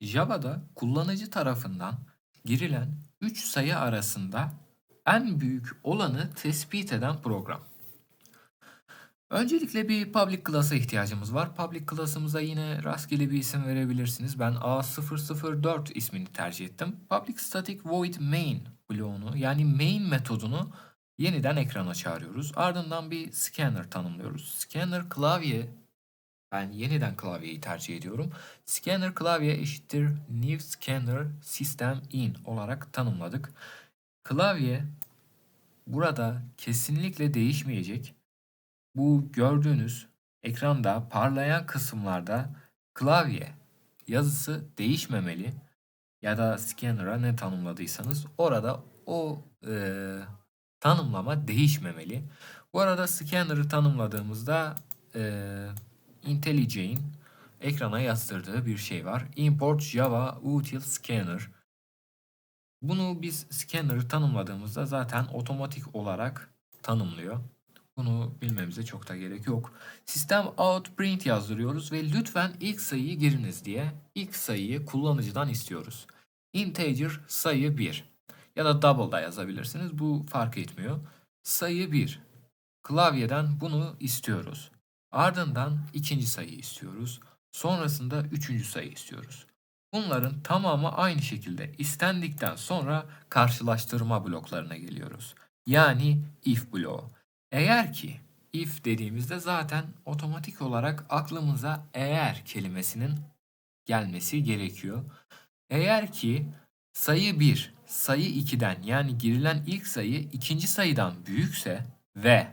Java'da kullanıcı tarafından girilen 3 sayı arasında en büyük olanı tespit eden program. Öncelikle bir public class'a ihtiyacımız var. Public class'ımıza yine rastgele bir isim verebilirsiniz. Ben A004 ismini tercih ettim. Public static void main bloğunu yani main metodunu yeniden ekrana çağırıyoruz. Ardından bir scanner tanımlıyoruz. Scanner klavye ben yeniden klavyeyi tercih ediyorum. Scanner klavye eşittir new scanner system in olarak tanımladık. Klavye burada kesinlikle değişmeyecek. Bu gördüğünüz ekranda parlayan kısımlarda klavye yazısı değişmemeli ya da scanner'a ne tanımladıysanız orada o e, tanımlama değişmemeli. Bu arada scanner'ı tanımladığımızda e, IntelliJ'in ekrana yazdırdığı bir şey var. Import Java Util Scanner. Bunu biz scanner'ı tanımladığımızda zaten otomatik olarak tanımlıyor. Bunu bilmemize çok da gerek yok. Sistem out print yazdırıyoruz ve lütfen ilk sayıyı giriniz diye ilk sayıyı kullanıcıdan istiyoruz. Integer sayı 1 ya da double da yazabilirsiniz. Bu fark etmiyor. Sayı 1. Klavyeden bunu istiyoruz. Ardından ikinci sayı istiyoruz. Sonrasında üçüncü sayı istiyoruz. Bunların tamamı aynı şekilde istendikten sonra karşılaştırma bloklarına geliyoruz. Yani if bloğu. Eğer ki if dediğimizde zaten otomatik olarak aklımıza eğer kelimesinin gelmesi gerekiyor. Eğer ki sayı 1 sayı 2'den yani girilen ilk sayı ikinci sayıdan büyükse ve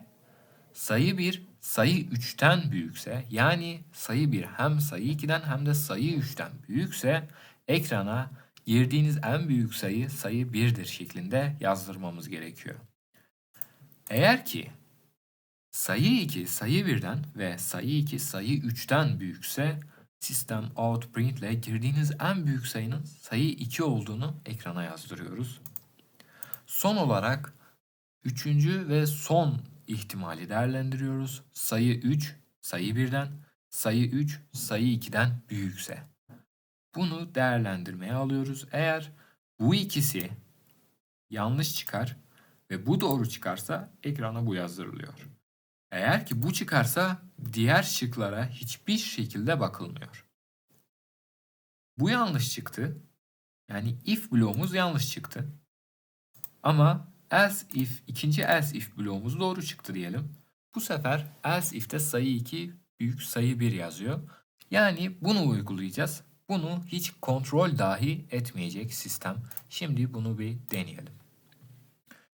sayı 1 sayı 3'ten büyükse yani sayı 1 hem sayı 2'den hem de sayı 3'ten büyükse ekrana girdiğiniz en büyük sayı sayı 1'dir şeklinde yazdırmamız gerekiyor. Eğer ki sayı 2 sayı 1'den ve sayı 2 sayı 3'ten büyükse sistem out print ile girdiğiniz en büyük sayının sayı 2 olduğunu ekrana yazdırıyoruz. Son olarak üçüncü ve son ihtimali değerlendiriyoruz. Sayı 3 sayı 1'den, sayı 3 sayı 2'den büyükse. Bunu değerlendirmeye alıyoruz. Eğer bu ikisi yanlış çıkar ve bu doğru çıkarsa ekrana bu yazdırılıyor. Eğer ki bu çıkarsa diğer şıklara hiçbir şekilde bakılmıyor. Bu yanlış çıktı. Yani if bloğumuz yanlış çıktı. Ama else if ikinci else if bloğumuz doğru çıktı diyelim. Bu sefer else if'te sayı 2 büyük sayı 1 yazıyor. Yani bunu uygulayacağız. Bunu hiç kontrol dahi etmeyecek sistem. Şimdi bunu bir deneyelim.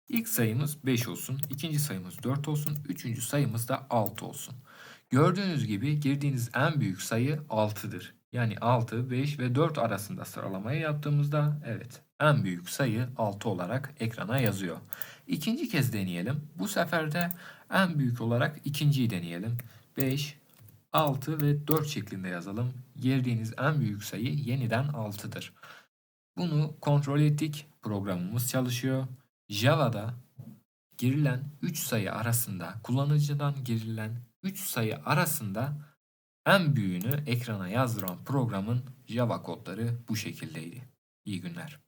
İlk sayımız 5 olsun, ikinci sayımız 4 olsun, üçüncü sayımız da 6 olsun. Gördüğünüz gibi girdiğiniz en büyük sayı 6'dır. Yani 6, 5 ve 4 arasında sıralamayı yaptığımızda evet en büyük sayı 6 olarak ekrana yazıyor. İkinci kez deneyelim. Bu sefer de en büyük olarak ikinciyi deneyelim. 5, 6 ve 4 şeklinde yazalım. Girdiğiniz en büyük sayı yeniden 6'dır. Bunu kontrol ettik. Programımız çalışıyor. Java'da girilen 3 sayı arasında kullanıcıdan girilen 3 sayı arasında en büyüğünü ekrana yazdıran programın Java kodları bu şekildeydi. İyi günler.